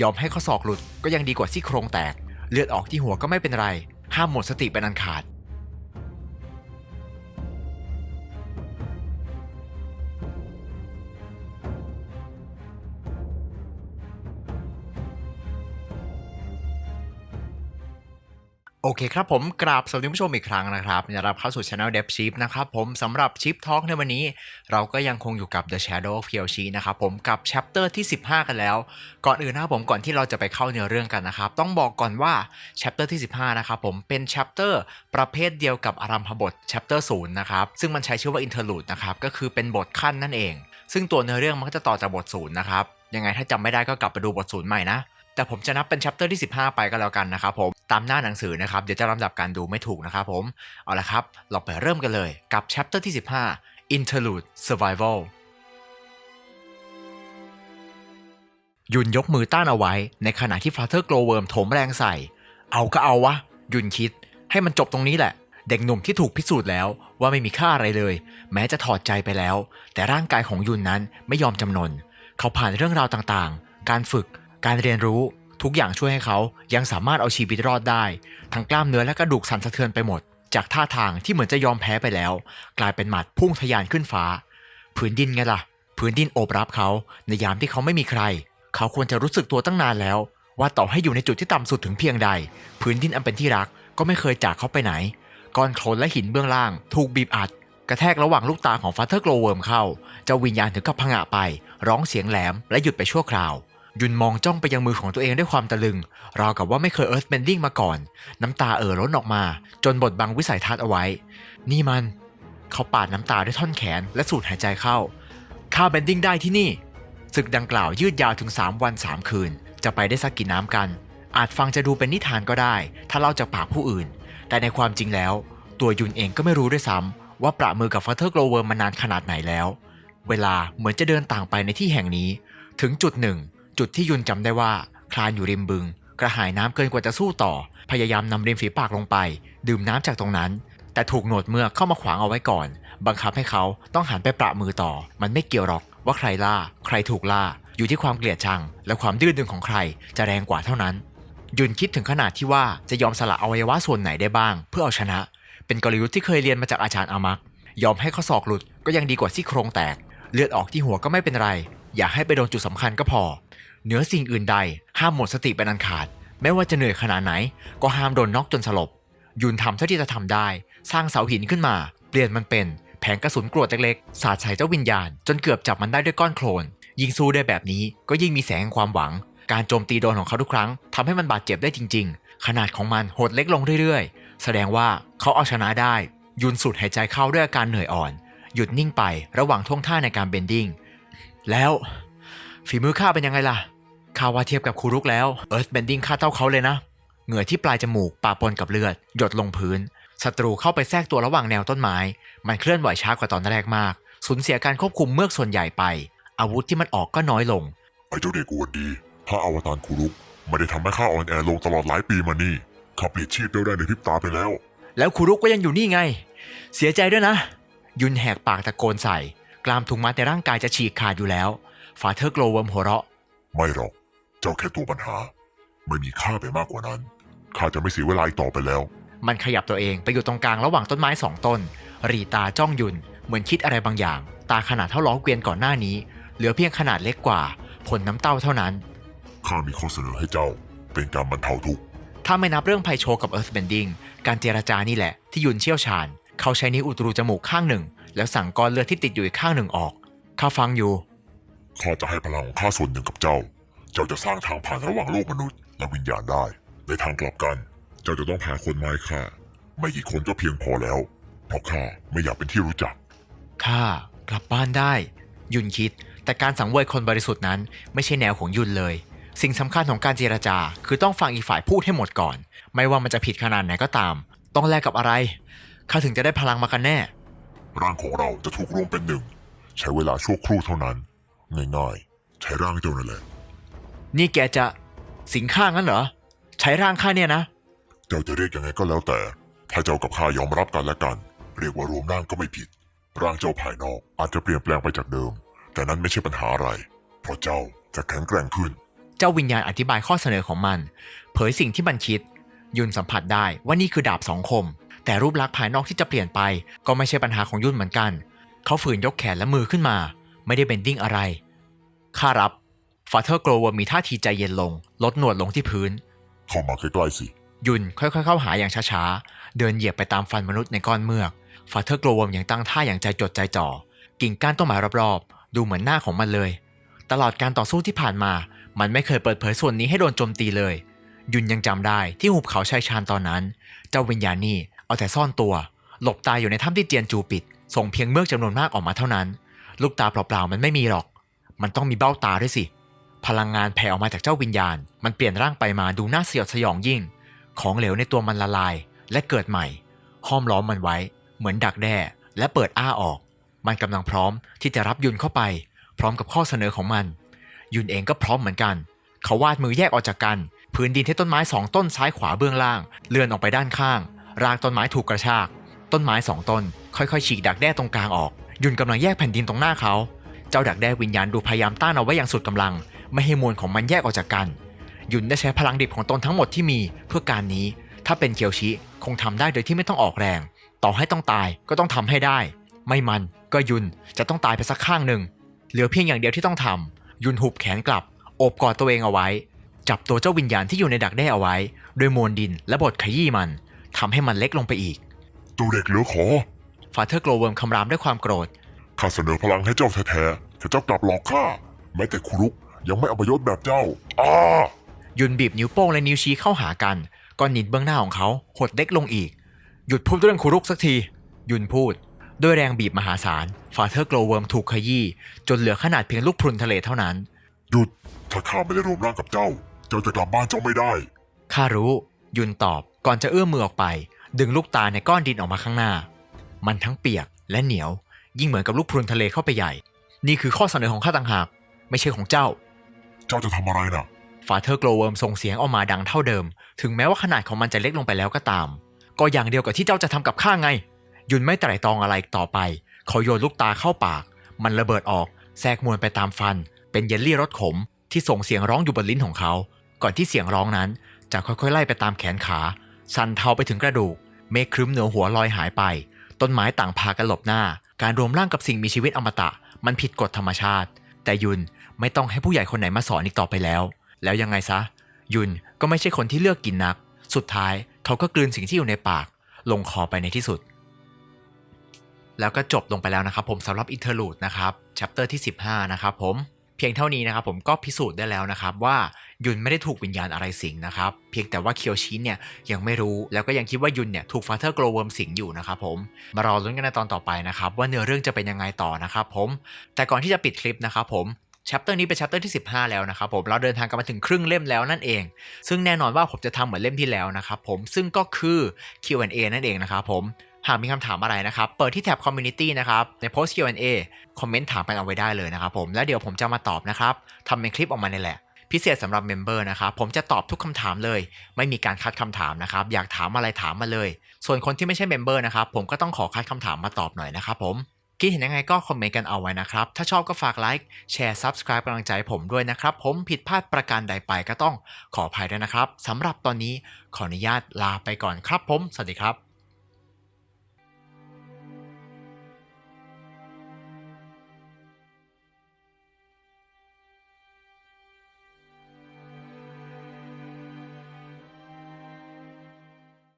ยอมให้ข้อศอกหลุดก็ยังดีกว่าซี่โครงแตก เลือดออกที่หัวก็ไม่เป็นไร ห้ามหมดสติเป็นอันขาด โอเคครับผมกราบสวัสดีผู้ชมอีกครั้งนะครับยินดีต้อนรับเข้าสู่ Channel d e v s h i p นะครับผมสำหรับชิปทอ l k ในวันนี้ เราก็ยังคงอยู่กับ The Shadow of Kyoshi นะครับผมกับ chapter ที่ 15 กันแล้ว ก่อนอื่นนะครับผมก่อนที่เราจะไปเข้าเนื้อเรื่องกันนะครับ ต้องบอกก่อนว่า chapter ที่ 15 นะครับผมเป็น chapter ประเภทเดียวกับอารัมพบท chapter 0 นะครับ ซึ่งมันใช้ชื่อว่า interlude นะครับก็คือเป็นบทขั้นนั่นเอง ซึ่งตัวเนื้อเรื่องมันก็จะต่อจากบทศูนย์นะครับยังไงถ้าจำไม่ได้ก็กลับไปดูบทศูนย์ใหม่นะ แต่ผมจะนับเป็น chapter ที่ 15 ไปก็แล้วกันนะครับผมตามหน้าหนังสือนะครับเดี๋ยวจะลำดับการดูไม่ถูกนะครับผมเอาละครับเราไปเริ่มกันเลยกับ chapter ที่ 15 interlude survival ยุนยกมือต้านเอาไว้ ในขณะที่ฟาเธอร์โกลเวิร์มโถมแรงใส่ เอาก็เอาวะ ยุนคิด ให้มันจบตรงนี้แหละ เด็กหนุ่มที่ถูกพิสูจน์แล้วว่าไม่มีค่าอะไรเลย แม้จะถอดใจไปแล้ว แต่ร่างกายของยุนนั้นไม่ยอมจำนน เขาผ่านเรื่องราวต่างๆ การฝึก การเรียนรู้ทุกอย่างช่วยให้เขายังสามารถเอาชีวิตรอดได้ ทั้งกล้ามเนื้อและกระดูกสั่นสะเทือนไปหมด จากท่าทางที่เหมือนจะยอมแพ้ไปแล้ว กลายเป็นหมัดพุ่งทะยานขึ้นฟ้า พื้นดินไงล่ะ พื้นดินโอบรับเขาในยามที่เขาไม่มีใคร เขาควรจะรู้สึกตัวตั้งนานแล้ว ว่าต่อให้อยู่ในจุดที่ต่ำสุดถึงเพียงใด พื้นดินอันเป็นที่รักก็ไม่เคยจากเขาไปไหนก้อนโคลนและหินเบื้องล่าง ถูกบีบอัด กระแทกระหว่างลูกตาของฟาเธอร์โกลเวิร์มเข้า เจ้าวิญญาณถึงกับผงะไป ร้องเสียงแหลมและหยุดไปชั่วคราว ยุนมองจ้องไปยังมือของตัวเองด้วยความตะลึง ราวกับว่าไม่เคยเอิร์ธเบนดิ้งมาก่อน น้ำตาเอ่อล้นออกมา จนบดบังวิสัยทัศน์เอาไว้ นี่มัน เขาปาดน้ำตาด้วยท่อนแขนและสูดหายใจเข้าข้าเบนดิ้งได้ที่นี่ศึกดังกล่าวยืดยาวถึง 3 วัน 3 คืน จะไปได้สักกี่น้ำกัน อาจฟังจะดูเป็นนิทานก็ได้ ถ้าเล่าจากปากผู้อื่น แต่ในความจริงแล้ว ตัวยุนเองก็ไม่รู้ด้วยซ้ำว่าประมือกับฟัตเทอร์โกลเวอร์มานานขนาดไหนแล้ว เวลาเหมือนจะเดินต่างไปในที่แห่งนี้ ถึงจุดหนึ่ง จุดที่ยุนจำได้ว่าคลานอยู่ริมบึง กระหายน้ำเกินกว่าจะสู้ต่อ พยายามนำริมฝีปากลงไป ดื่มน้ำจากตรงนั้น แต่ถูกหนวดเมือกเข้ามาขวางเอาไว้ก่อน บังคับให้เขาต้องหันไปประมือต่อ มันไม่เกี่ยวหรอกว่าใครล่า ใครถูกล่า อยู่ที่ความเกลียดชัง และความดื้อดึงของใครจะแรงกว่าเท่านั้น ยุนคิดถึงขนาดที่ว่าจะยอมสละอวัยวะส่วนไหนได้บ้าง เพื่อเอาชนะ เป็นกลยุทธ์ที่เคยเรียนมาจากอาจารย์อามักยอมให้ข้อศอกหลุดก็ยังดีกว่าซี่โครงแตก เลือดออกที่หัวก็ไม่เป็นไร อย่าให้ไปโดนจุดสำคัญก็พอ เหนือสิ่งอื่นใด ห้ามหมดสติเป็นอันขาด ไม่ว่าจะเหนื่อยขนาดไหน ก็ห้ามโดนน็อกจนสลบ ยุนทำเท่าที่จะทำได้ สร้างเสาหินขึ้นมา เปลี่ยนมันเป็นแผงกระสุนกรวดเล็กๆ สาดใส่เจ้าวิญญาณ จนเกือบจับมันได้ด้วยก้อนโคลน ยิงสู้ได้แบบนี้ก็ยิ่งมีแสงแห่งความหวัง การโจมตีโดนของเขาทุกครั้งทำให้มันบาดเจ็บได้จริง ๆ ขนาดของมันหดเล็กลงเรื่อยๆ แสดงว่าเขาเอาชนะได้ ยุนสูดหายใจเข้าด้วยอาการเหนื่อยอ่อน หยุดนิ่งไประหว่างท่วงท่าในการเบนดิ้ง แล้วฝีมือข้าเป็นยังไงล่ะ ข้าว่าเทียบกับครูรุกแล้วเอิร์ธเบนดิ้งข้าเท่าเขาเลยนะ เหงื่อที่ปลายจมูกปะปนกับเลือด หยดลงพื้นศัตรูเข้าไปแทรกตัวระหว่างแนวต้นไม้ มันเคลื่อนไหวช้ากว่าตอนแรกมาก สูญเสียการควบคุมเมือกส่วนใหญ่ไป อาวุธที่มันออกก็น้อยลง ไอ้เจ้าเด็กอวดดีถ้าอวตารคูรุกไม่ได้ทำให้ข้าอ่อนแอลงตลอดหลายปีมานี่ข้าเปลี่ยนชีพเร็วได้ในพริบตาไปแล้ว แล้วครูรุกก็ยังอยู่นี่ไง เสียใจด้วยนะ ยุนแหกปากตะโกนใส่ กลามทุงมัดในร่างกายจะฉีกขาดอยู่แล้วฟาเธอร์โกลเวิร์มหัวเราะ ไม่หรอก เจ้าแค่ตัวปัญหา ไม่มีค่าไปมากกว่านั้น ข้าจะไม่เสียเวลาอีกต่อไปแล้ว มันขยับตัวเองไปอยู่ตรงกลางระหว่างต้นไม้สองต้น รีตาจ้องยุนเหมือนคิดอะไรบางอย่าง ตาขนาดเท่าล้อเกวียนก่อนหน้านี้ เหลือเพียงขนาดเล็กกว่า ผลน้ำเต้าเท่านั้น ข้ามีข้อเสนอให้เจ้า เป็นการบรรเทาทุกข์ ถ้าไม่นับเรื่องไพโชกับเอิร์ธเบนดิงการเจรจานี่แหละที่ยุนเชี่ยวชาญ เขาใช้นิ้วอุดรูจมูกข้างหนึ่ง แล้วสั่งก้อนเลือดที่ติดอยู่อีกข้างหนึ่งออก ข้าฟังอยู่ ข้าจะให้พลังของข้าส่วนหนึ่งกับเจ้า เจ้าจะสร้างทางผ่านระหว่างโลกมนุษย์และวิญญาณได้ ในทางกลับกัน เจ้าจะต้องพาคนมาให้ข้าไม่กี่คนก็เพียงพอแล้ว เพราะข้าไม่อยากเป็นที่รู้จัก ข้ากลับบ้านได้ ยุนคิด แต่การสังเวยคนบริสุทธิ์นั้นไม่ใช่แนวของยุนเลย สิ่งสำคัญของการเจรจา คือต้องฟังอีกฝ่ายพูดให้หมดก่อน ไม่ว่ามันจะผิดขนาดไหนก็ตาม ต้องแลกกับอะไรข้าถึงจะได้พลังมากันแน่ ร่างของเราจะถูกรวมเป็นหนึ่ง ใช้เวลาชั่วครู่เท่านั้น ง่ายๆ ใช้ร่างเจ้านั่นแหละ นี่แกจะสิงข้างั้นเหรอ ใช้ร่างข้าเนี่ยนะ เจ้าจะเรียกยังไงก็แล้วแต่ ถ้าเจ้ากับข้ายอมรับกันและกัน เรียกว่ารวมร่างก็ไม่ผิด ร่างเจ้าภายนอกอาจจะเปลี่ยนแปลงไปจากเดิม แต่นั้นไม่ใช่ปัญหาอะไร เพราะเจ้าจะแข็งแกร่งขึ้น เจ้าวิญญาณอธิบายข้อเสนอของมัน เผยสิ่งที่มันคิด ยุนสัมผัสได้ว่านี่คือดาบสองคม แต่รูปลักษณ์ภายนอกที่จะเปลี่ยนไป ก็ไม่ใช่ปัญหาของยุ่นเหมือนกัน เขาฝืนยกแขนและมือขึ้นมา ไม่ได้เบนดิ้งอะไรข้ารับ ฟาเธอร์โกลเวอร์มีท่าทีใจเย็นลง ลดหนวดลงที่พื้น เข้ามาใกล้ๆสิ ยุนค่อยๆเข้าหาอย่างช้าๆ เดินเหยียบไปตามฟันมนุษย์ในก้อนเมือกฟาเธอร์โกลวมยังตั้งท่าอย่างใจจดใจจ่อ กิ่งก้านต้นไม้รอบๆ ดูเหมือนหน้าของมันเลย ตลอดการต่อสู้ที่ผ่านมา มันไม่เคยเปิดเผยส่วนนี้ให้โดนโจมตีเลย ยุนยังจำได้ที่หุบเขาชายชานตอนนั้น เจ้าวิญญาณนี่เอาแต่ซ่อนตัว หลบตายอยู่ในถ้ำที่เจียนจูปิด ส่งเพียงเมือกจำนวนมากออกมาเท่านั้น ลูกตาเปล่าๆมันไม่มีหรอก มันต้องมีเบ้าตาด้วยสิ พลังงานแผ่ออกมาจากเจ้าวิญญาณ มันเปลี่ยนร่างไปมาดูน่าสยดสยองยิ่ง ของเหลวในตัวมันละลาย และเกิดใหม่ ห้อมล้อมมันไว้ เหมือนดักแด้ และเปิดอ้าออก มันกำลังพร้อมที่จะรับยุนเข้าไป พร้อมกับข้อเสนอของมัน ยุนเองก็พร้อมเหมือนกัน เขาวาดมือแยกออกจากกัน พื้นดินที่ต้นไม้สองต้นซ้ายขวาเบื้องล่าง เลื่อนออกไปด้านข้าง รากต้นไม้ถูกกระชาก ต้นไม้สองต้น ค่อยๆ ฉีกดักแด้ตรงกลางออก ยุนกำลังแยกแผ่นดินตรงหน้าเขา เจ้าดักแด้วิญญาณดูพยายามต้านเอาไว้อย่างสุดกำลัง ไม่ให้มวลของมันแยกออกจากกัน ยุนได้ใช้พลังดิบของตนทั้งหมดที่มีเพื่อการนี้ ถ้าเป็นเคียวชิคงทำได้โดยที่ไม่ต้องออกแรง ต่อให้ต้องตายก็ต้องทำให้ได้ ไม่มันก็ยุนจะต้องตายไปสักข้างหนึ่ง เหลือเพียงอย่างเดียวที่ต้องทำยุนหุบแขนกลับ โอบกอดตัวเองเอาไว้ จับตัวเจ้าวิญญาณที่อยู่ในดักแด้เอาไว้ โดยมวลดินและบดขยี้มันทำให้มันเล็กลงไปอีก ตัวเด็กเหลือขอฟาเธอร์โกลเวิร์มคำรามด้วยความโกรธข้าเสนอพลังให้เจ้าแท้ๆแต่เจ้ากลับหลอกข้าแม้แต่ครุก ยังไม่เอาประโยชน์แบบเจ้าอ้ายุนบีบนิ้วโป้งและนิ้วชี้เข้าหากันก้อนหินเบื้องหน้าของเขาหดเล็กลงอีก หยุดพูดเรื่องคุรุกสักที ยุนพูด ด้วยแรงบีบมหาศาลฟาเธอร์โกลเวิร์มถูกขยี้จนเหลือขนาดเพียงลูกพรุนทะเลเท่านั้น หยุดถ้าข้าไม่ได้ร่วมร่างกับเจ้า เจ้าจะกลับบ้านเจ้าไม่ได้ข้ารู้ ยุนตอบก่อนจะเอื้อมมือออกไป ดึงลูกตาในก้อนดินออกมาข้างหน้า มันทั้งเปียกและเหนียว ยิ่งเหมือนกับลูกพรุนทะเลเข้าไปใหญ่ นี่คือข้อเสนอของข้าต่างหาก ไม่ใช่ของเจ้าเจ้าจะทำอะไรน่ะฟาเธอร์โกลเวิร์มส่งเสียงออกมาดังเท่าเดิม ถึงแม้ว่าขนาดของมันจะเล็กลงไปแล้วก็ตาม ก็อย่างเดียวกับที่เจ้าจะทำกับข้าไง ยุนไม่ไตร่ตรองอะไรต่อไปเขาโยนลูกตาเข้าปาก มันระเบิดออก แทรกมวลไปตามฟัน เป็นเยลลี่รสขม ที่ส่งเสียงร้องอยู่บนลิ้นของเขา ก่อนที่เสียงร้องนั้น จะค่อยๆ ไล่ไปตามแขนขา สันเทาไปถึงกระดูก เมฆครึ้มเหนือหัวลอยหายไป ต้นไม้ต่างพากันหลบหน้า การรวมร่างกับสิ่งมีชีวิตอมตะ มันผิดกฎธรรมชาติ แต่ยุน ไม่ต้องให้ผู้ใหญ่คนไหนมาสอนอีกต่อไปแล้ว แล้วยังไงซะ ยุนก็ไม่ใช่คนที่เลือกกินนัก สุดท้ายเขาก็กลืนสิ่งที่อยู่ในปาก ลงคอไปในที่สุด แล้วก็จบลงไปแล้วนะครับ ผมสำหรับอินเทอร์ลูดนะครับแชปเตอร์ที่ 15 นะครับผมเพียงเท่านี้นะครับผมก็พิสูจน์ได้แล้วนะครับว่ายุนไม่ได้ถูกวิญญาณอะไรสิงนะครับ เพียงแต่ว่าเคียวชิเนี่ยยังไม่รู้แล้วก็ยังคิดว่ายุนเนี่ยถูกฟาเธอร์โกลเวิร์มสิงอยู่นะครับผมมารอลุ้นกันในตอนต่อไปนะครับว่าเนื้อเรื่องจะเป็นยังไงต่อนะครับผมแต่ก่อนที่จะปิดคลิปนะครับผม แชปเตอร์นี้เป็นแชปเตอร์ที่ 15 แล้วนะครับผมเราเดินทางกันมาถึงครึ่งเล่มแล้วนั่นเอง ซึ่งแน่นอนว่าผมจะทำเหมือนเล่มที่แล้วนะครับผมซึ่งก็คือ Q&A นั่นเองนะครับผมหากมีคำถามอะไรนะครับ เปิดที่แท็บ Community นะครับ ในโพสต์ Q&A คอมเมนต์ถามกันเอาไว้ได้เลยนะครับผม แล้วเดี๋ยวผมจะมาตอบนะครับทำเป็นคลิปออกมาในแหละ พิเศษสำหรับเมมเบอร์นะครับ ผมจะตอบทุกคำถามเลย ไม่มีการคัดคำถามนะครับ อยากถามอะไรถามมาเลย ส่วนคนที่ไม่ใช่เมมเบอร์นะครับ ผมก็ต้องขอคัดคำถามมาตอบหน่อยนะครับผม คิดเห็นยังไงก็คอมเมนต์กันเอาไว้นะครับ ถ้าชอบก็ฝากไลค์แชร์ Subscribe กำลังใจผมด้วยนะครับ ผมผิดพลาดประการใดไปก็ต้องขออภัยด้วยนะครับสำหรับตอนนี้ขออนุญาตลาไปก่อนครับผม สวัสดีครับ